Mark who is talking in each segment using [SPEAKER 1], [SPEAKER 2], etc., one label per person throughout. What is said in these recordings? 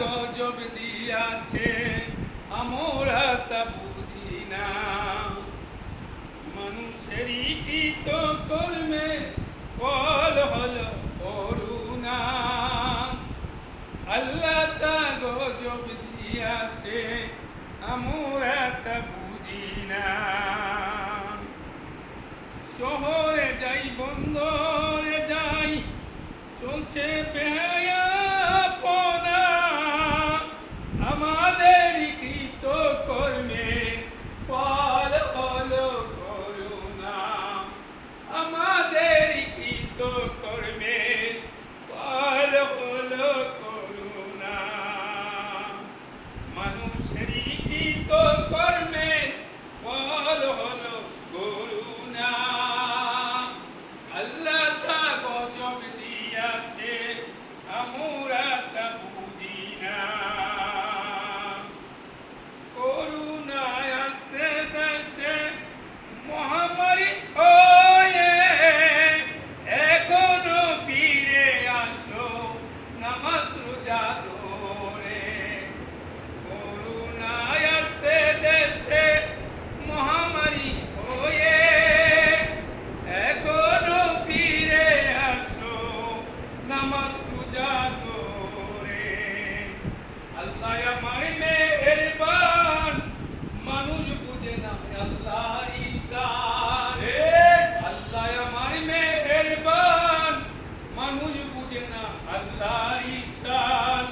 [SPEAKER 1] গজব দিয়াছে, আমরা তা বুঝি না মানুষেরই কৃত কর্মে ফল হলো করুণা। আল্লাহ তা গজব দিয়াছে, আমরা তা বুঝি না শহরে যাই, বন্দরে যাই, চলছে বেহায়াপনা আল্লাহ আমার মেহেরবান মানুষ বুঝে না আল্লাহর ঈশান। আল্লাহ আমার মেহেরবান মানুষ বুঝে না আল্লাহ ঈশান।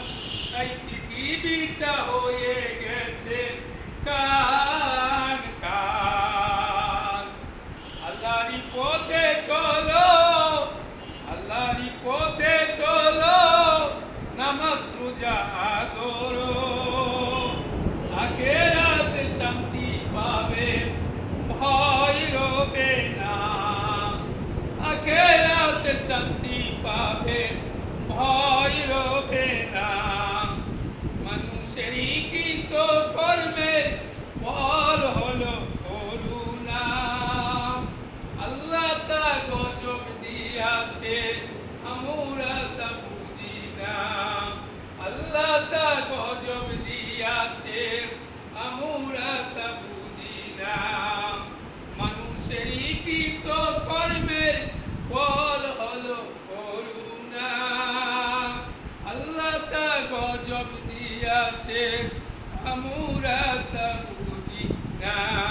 [SPEAKER 1] তাই পৃথিবীটা হয়ে গেছে। কান শান্তি পাবে, ভয় রবে না। মানুষেরই কৃত ফল হলো করুণা। আল্লাহ তা গজব দিয়াছে, আমরা তা বুঝি না। আল্লাহ তা গজব দিয়াছে, আমরা তা বুঝি না। মানুষেরই কৃত কর্মের ফল আছে আমরা তা বুঝি না।